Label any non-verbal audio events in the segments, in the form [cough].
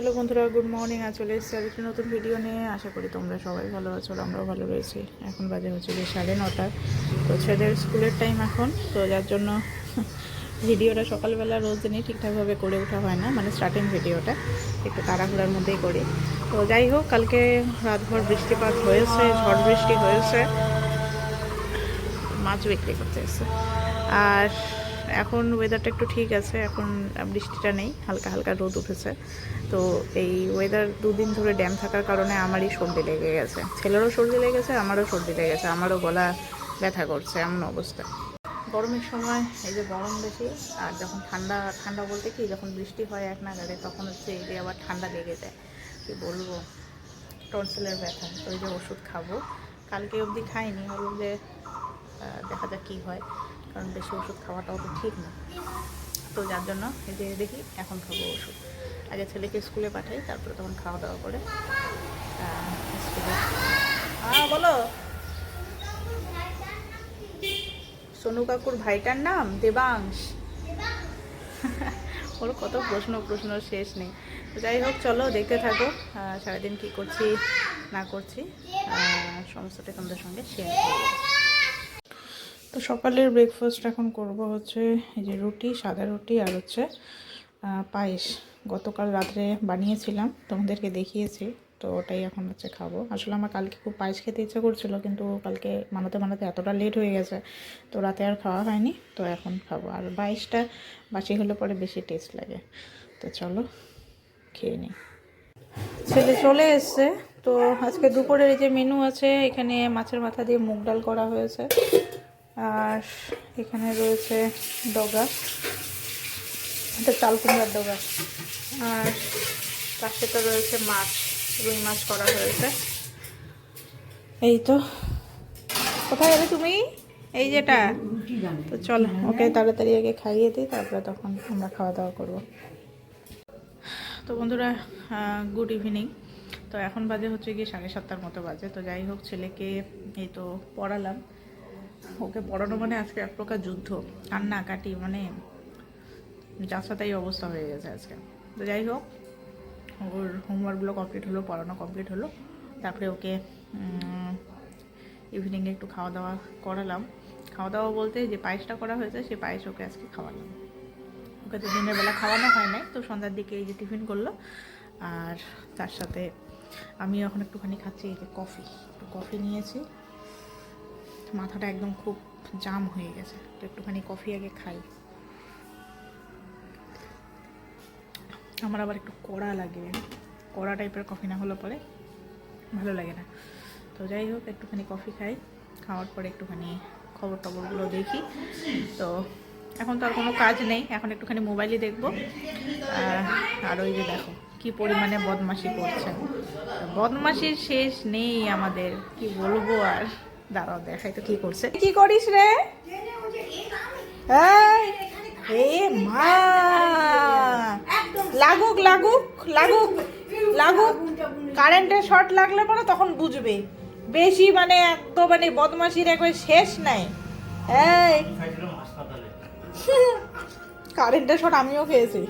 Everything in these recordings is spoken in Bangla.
হ্যালো বন্ধুরা, গুড মর্নিং। আজ চলে এসেছি আর একটি নতুন ভিডিও নিয়ে। আশা করি তোমরা সবাই ভালো আছো আমরাও ভালো রয়েছি। এখন বাজে হচ্ছে যে সাড়ে নটা। তো ছেলের স্কুলের টাইম এখন। তো যার জন্য ভিডিওটা সকালবেলা রোজ দিনই ঠিকঠাকভাবে করে ওঠা হয় না। মানে স্টার্টিং ভিডিওটা একটু তাড়াহুড়ার মধ্যেই করি। তো যাই হোক, কালকে রাতভর বৃষ্টিপাত হয়েছে, ঝড় বৃষ্টি হয়েছে। মাছ বিক্রি করতে এসছে। আর এখন ওয়েদারটা একটু ঠিক আছে, এখন বৃষ্টিটা নেই, হালকা হালকা রোদ উঠেছে। তো এই ওয়েদার দুদিন ধরে ড্যাম থাকার কারণে আমারই সর্দি লেগে গেছে। ছেলেরও সর্দি লেগেছে আমারও সর্দি লেগেছে আমারও গলা ব্যথা করছে, এমন অবস্থা। গরমের সময় এই যে গরম বেশি, আর যখন ঠান্ডা ঠান্ডা বলতে কি, যখন বৃষ্টি হয় এক নাগারে তখন হচ্ছে এই যে আবার ঠান্ডা লেগে যায়। কি বলব? টনসিলের ব্যথা, তো ওই যে ওষুধ খাব। কালকে অবধি খাইনি বললাম যে দেখা যাক কী হয়। কারণ বেশি ওষুধ খাওয়াটাও তো ঠিক না। তো যার জন্য এই যে দেখি, এখন খাব ওষুধ। আগে ছেলেকে স্কুলে পাঠাই, তারপরে তখন খাওয়া দাওয়া করে স্কুলে হ্যাঁ বলো। সোনু কাকুর ভাইটার নাম দেবাংশ। [laughs] ওর কত প্রশ্ন প্রশ্ন শেষ নেই। যাই হোক, চলো দেখতে থাকো সারাদিন কী করছি, না করছি সমস্তটা তোমাদের সঙ্গে শেয়ার করব। তো সকালের ব্রেকফাস্ট এখন করব হচ্ছে এই যে রুটি, সাদা রুটি আর হচ্ছে পায়েস। গতকাল রাত্রে বানিয়েছিলাম, তোমাদেরকে দেখিয়েছি, তো ওটাই এখন হচ্ছে খাব। আসলে আমার কালকে খুব পায়েস খেতে ইচ্ছা করছিল, কিন্তু কালকে বানাতে বানাতে এতটা লেট হয়ে গেছে, তো রাতে আর খাওয়া হয়নি, তো এখন খাব। আর পায়েসটা বাসি হলে পরে বেশি টেস্ট লাগে। তো চলো, খেয়ে নিই। ছেলে চলে এসছে, তো আজকে দুপুরের এই যে মেনু আছে, এখানে মাছের মাথা দিয়ে মুগ ডাল করা হয়েছে। আর এখানে রয়েছে ডগা, এটা চাল কুমড়ার ডগা। আর পাশে তো রয়েছে মাছ, রুই মাছ করা হয়েছে। এই তো। কোথায় গেলে তুমি? এই যেটা। তো চল, ওকে তাড়াতাড়ি আগে খাইয়ে দিই, তারপরে তখন আমরা খাওয়া দাওয়া করব। তো বন্ধুরা গুড ইভিনিং তো এখন বাজে হচ্ছে গিয়ে সাড়ে সাতটার মতো বাজে। তো যাই হোক, ছেলেকে এই তো পড়ালাম। ওকে পড়ানো মানে আজকে এক প্রকার যুদ্ধ। কান্না কাটি মানে যার তাই অবস্থা হয়ে গেছে আজকে। তো যাই হোক, ওর হোমওয়ার্কগুলো কমপ্লিট হলো, পড়ানো কমপ্লিট হলো। তারপরে ওকে ইভিনিংয়ে একটু খাওয়া দাওয়া করালাম। খাওয়া দাওয়া বলতে যে পায়েসটা করা হয়েছে সেই পায়েস ওকে আজকে খাওয়ালাম। ওকে তো দিনের বেলা খাওয়ানো হয় নাই, তো সন্ধ্যার দিকে এই যে টিফিন করল। আর তার সাথে আমি এখন একটুখানি খাচ্ছি এই যে কফি। একটু কফি নিয়েছি। মাথাটা একদম খুব জাম হয়ে গেছে। তো একটুখানি কফি আগে খাই। আমার আবার একটু কড়া লাগে। কড়া টাইপের কফি না হলে পরে ভালো লাগে না। তো যাই হোক, একটুখানি কফি খাই। খাওয়ার পরে একটুখানি খবর টবরগুলো দেখি। তো এখন তো আর কোনো কাজ নেই। এখন একটুখানি মোবাইলই দেখব। আর ওই যে দেখো, কি পরিমাণে বদমাশি করছে। বদমাশির শেষ নেই আমাদের। কি বলব আর? দাঁড়াও দেখাই তো কি করছে। কি করিস রে? এই, এ মা। লাগুক লাগুক লাগুক লাগুক। কারেন্টের শর্ট লাগলে পরে তখন বুঝবে। বেশি মানে একদম মানে বদমাশির একবার শেষ নাই। এই। কারেন্টের শট [laughs] আমিও খেয়েছি।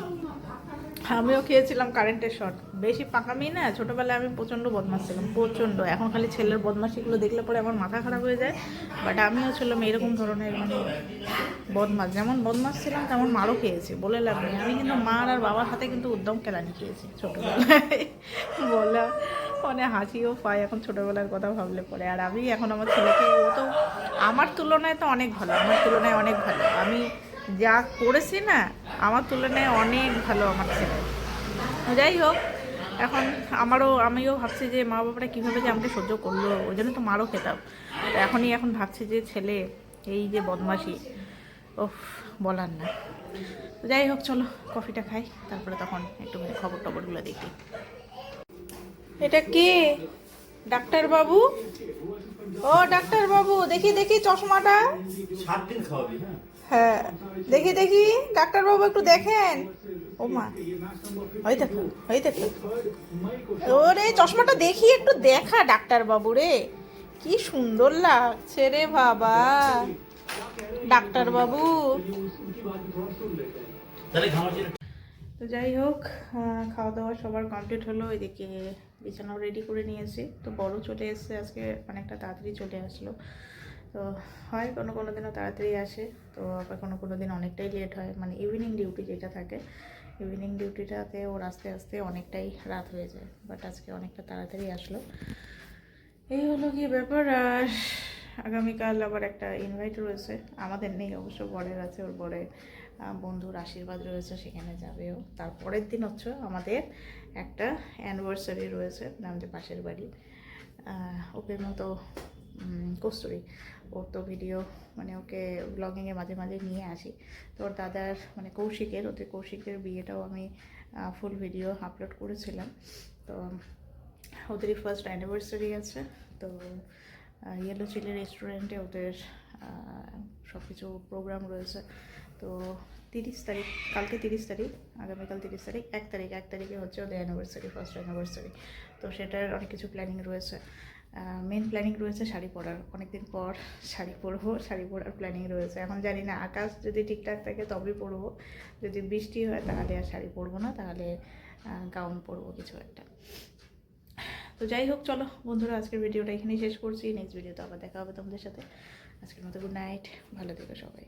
আমিও খেয়েছিলাম কারেন্টের শট বেশি পাকামি না, ছোটোবেলায় আমি প্রচণ্ড বদমাস ছিলাম, প্রচণ্ড। এখন খালি ছেলের বদমাশিগুলো দেখলে পরে আমার মাথা খারাপ হয়ে যায়। বাট আমিও ছিলাম এরকম ধরনের মানে বদমাস যেমন বদমাস ছিলাম, তেমন মারও খেয়েছি, বলে লাভ নেই। আমি কিন্তু মার আর বাবার হাতে কিন্তু উদ্যম কেলানি খেয়েছি ছোটোবেলায়। বলা মানে হাসিও পায়, এখন ছোটোবেলার কথা ভাবলে পরে। আর আমি এখন আমার ছেলেকে, ও তো আমার তুলনায় তো অনেক ভালো, আমার তুলনায় অনেক ভালো। আমি যা করেছি না আমার তুলনায় অনেক ভালো আমার ছেলে। যাই হোক, এখন আমারও, আমিও ভাবছি যে মা বাবারা কীভাবে যে আমাকে সহ্য করল, ওই জন্য তো মারও খেতাম। তো এখনই এখন ভাবছি যে ছেলে, এই যে বদমাসি ওফ বলার না। যাই হোক, চলো কফিটা খাই, তারপরে তখন একটু খবর টবরগুলো দেখি। এটা কে? ডাক্তার বাবু ও ডাক্তার বাবু দেখি দেখি চশমাটা। সাত দিন খাওয়াবি হ্যাঁ। হ্যাঁ দেখি দেখি ডাক্তার বাবু একটু দেখেন। ও মা, ওই দেখো ওই দেখো। ওরে, চশমাটা দেখি, একটু দেখা ডাক্তার বাবু রে। কি সুন্দর লাগছে রে বাবা। ডাক্তার বাবু তাহলে ঘামাচির তো যাই হোক খাওয়া দাওয়া সবার কমপ্লিট হলো, এদিকে বিছানাও রেডি করে নিয়েছি। তো বড় চলে এসছে, আজকে অনেকটা তাড়াতাড়ি চলে আসলো। তো হয় কোনো কোনো দিনও তাড়াতাড়ি আসে, তো আবার কোনো কোনো দিন অনেকটাই লেট হয়। মানে ইভিনিং ডিউটি যেটা থাকে ইভিনিং ডিউটিটাতে ওর আস্তে আস্তে অনেকটাই রাত হয়ে যায় বাট আজকে অনেকটা তাড়াতাড়ি আসলো। এই হলো কি ব্যাপার, আর আগামীকাল আবার একটা ইনভাইট রয়েছে, আমাদের নেই, অবশ্য বরের আছে, ওর বরের বন্ধুর আশীর্বাদ রয়েছে, সেখানে যাবেও। তারপরের দিন হচ্ছে আমাদের একটা অ্যানিভার্সারি রয়েছে, আমাদের পাশের বাড়ি ওকে মতো কস্তুরি। ওর তো ভিডিও মানে ওকে ব্লগিংয়ে মাঝে মাঝে নিয়ে আসি। তো ওর দাদার মানে কৌশিকের, ওদের কৌশিকের বিয়েটাও আমি ফুল ভিডিও আপলোড করেছিলাম। তো ওদেরই ফার্স্ট অ্যানিভার্সারি আছে। তো ইয়েলো চিলি রেস্টুরেন্টে ওদের সব কিছু প্রোগ্রাম রয়েছে। তো তিরিশ তারিখ, কালকে তিরিশ তারিখ, আগামীকাল তিরিশ তারিখ, এক তারিখ, এক তারিখে হচ্ছে ওদের অ্যানিভার্সারি ফার্স্ট অ্যানিভার্সারি তো সেটার অনেক কিছু প্ল্যানিং রয়েছে। মেন প্ল্যানিং রয়েছে শাড়ি পরার। অনেকদিন পর শাড়ি পরবো, শাড়ি পরার প্ল্যানিং রয়েছে। এখন জানি না, আকাশ যদি ঠিকঠাক থাকে তবেই পরবো। যদি বৃষ্টি হয় তাহলে আর শাড়ি পরবো না, তাহলে গাউন পরবো কিছু একটা। তো যাই হোক, চলো বন্ধুরা, আজকের ভিডিওটা এখানেই শেষ করছি। নেক্সট ভিডিওতে আবার দেখা হবে তোমাদের সাথে। আজকের মতো গুড নাইট ভালো থেকো সবাই।